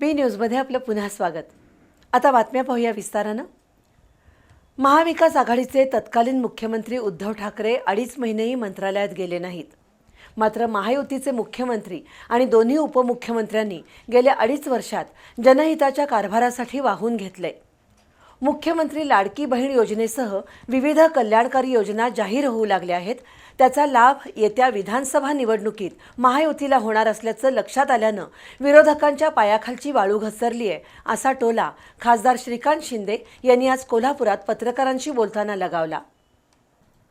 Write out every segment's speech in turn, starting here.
बी न्यूजमध्ये आपलं पुन्हा स्वागत. आता बातम्या पाहूया विस्तारानं. महाविकास आघाडीचे तत्कालीन मुख्यमंत्री उद्धव ठाकरे अडीच महिनेही मंत्रालयात गेले नाहीत. मात्र महायुतीचे मुख्यमंत्री आणि दोन्ही उपमुख्यमंत्र्यांनी गेल्या अडीच वर्षात जनहिताच्या कारभारासाठी वाहून घेतले. मुख्यमंत्री लाडकी बहीण योजनेसह विविध कल्याणकारी योजना जाहीर होऊ लागल्या आहेत. त्याचा लाभ येत्या विधानसभा निवडणुकीत महायुतीला होणार असल्याचं लक्षात आल्यानं विरोधकांच्या पायाखालची वाळू घसरली आहे असा टोला खासदार श्रीकांत शिंदे यांनी आज कोल्हापुरात पत्रकारांशी बोलताना लगावला.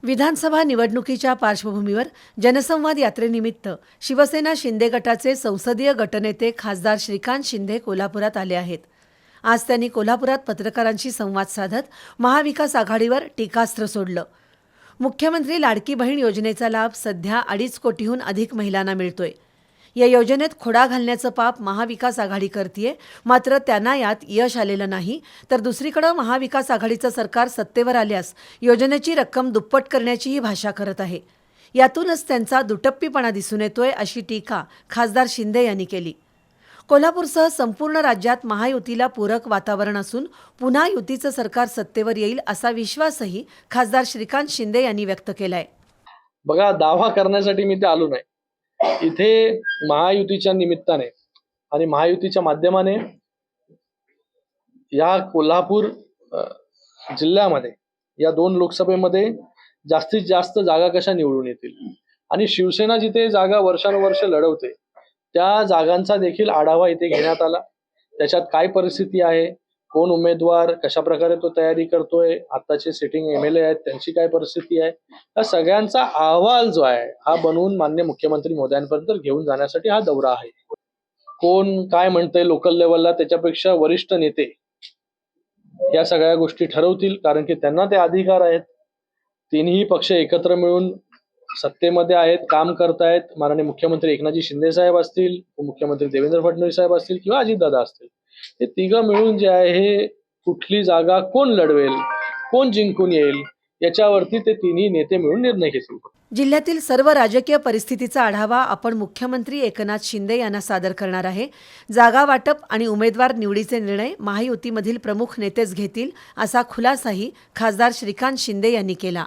विधानसभा निवडणुकीच्या पार्श्वभूमीवर जनसंवाद यात्रेनिमित्त शिवसेना शिंदे गटाचे संसदीय गटनेते खासदार श्रीकांत शिंदे कोल्हापुरात आले आहेत. आज त्यांनी कोल्हापुरात पत्रकारांशी संवाद साधत महाविकास आघाडीवर टीकास्त्र सोडलं. मुख्यमंत्री लाडकी बहीण योजनेचा लाभ सध्या अडीच कोटीहून अधिक महिलांना मिळतोय. या योजनेत खोडा घालण्याचं पाप महाविकास आघाडी करतीये मात्र त्यांना यात यश आलेलं नाही. तर दुसरीकडं महाविकास आघाडीचं सरकार सत्तेवर आल्यास योजनेची रक्कम दुप्पट करण्याचीही भाषा करत आहे. यातूनच त्यांचा दुटप्पीपणा दिसून येतोय अशी टीका खासदार शिंदे यांनी केली. कोल्हापूरसह संपूर्ण राज्यात महायुतीला पूरक वातावरण असून पुन्हा युतीचं सरकार सत्तेवर येईल असा विश्वासही खासदार श्रीकांत शिंदे यांनी व्यक्त केलाय. बघा दावा करण्यासाठी मी ते आलो नाही. इथे महायुतीच्या निमित्ताने आणि महायुतीच्या माध्यमाने या कोल्हापूर जिल्ह्यामध्ये या दोन लोकसभेमध्ये जास्तीत जास्त जागा कशा निवडून येतील? आणि शिवसेना जिथे जागा वर्षानुवर्ष लढवते त्या जागांचा देखील आढावा इथे घेण्यात आला. त्याच्यात काय परिस्थिती आहे? कोण उमेदवार? कशा प्रकारे तो तयारी करतोय? आताचे सिटिंग एम एल ए आहेत त्यांची काय परिस्थिती आहे? या सगळ्यांचा अहवाल जो आहे हा बनवून मान्य मुख्यमंत्री मोदयांपर्यंत घेऊन जाण्यासाठी हा दौरा आहे. कोण काय म्हणतंय लोकल लेवलला त्याच्यापेक्षा वरिष्ठ नेते या सगळ्या गोष्टी ठरवतील कारण की त्यांना ते अधिकार आहेत. तिन्ही पक्ष एकत्र मिळून सत्तेमध्ये आहेत काम करतायत माननीय मुख्यमंत्री एकनाथजी शिंदे साहेब असतील मुख्यमंत्री देवेंद्र फडणवीस साहेब असतील किंवा अजितदादा असतील. हे तिघं मिळून जे आहे हे कुठली जागा कोण लढवेल कोण जिंकून येईल याच्यावरती ते तिन्ही नेते मिळून निर्णय घेतील. जिल्ह्यातील सर्व राजकीय परिस्थितीचा आढावा आपण मुख्यमंत्री एकनाथ शिंदे यांना सादर करणार आहे. जागा वाटप आणि उमेदवार निवडीचे निर्णय महायुतीमधील प्रमुख नेतेच घेतील असा खुलासाही खासदार श्रीकांत शिंदे यांनी केला.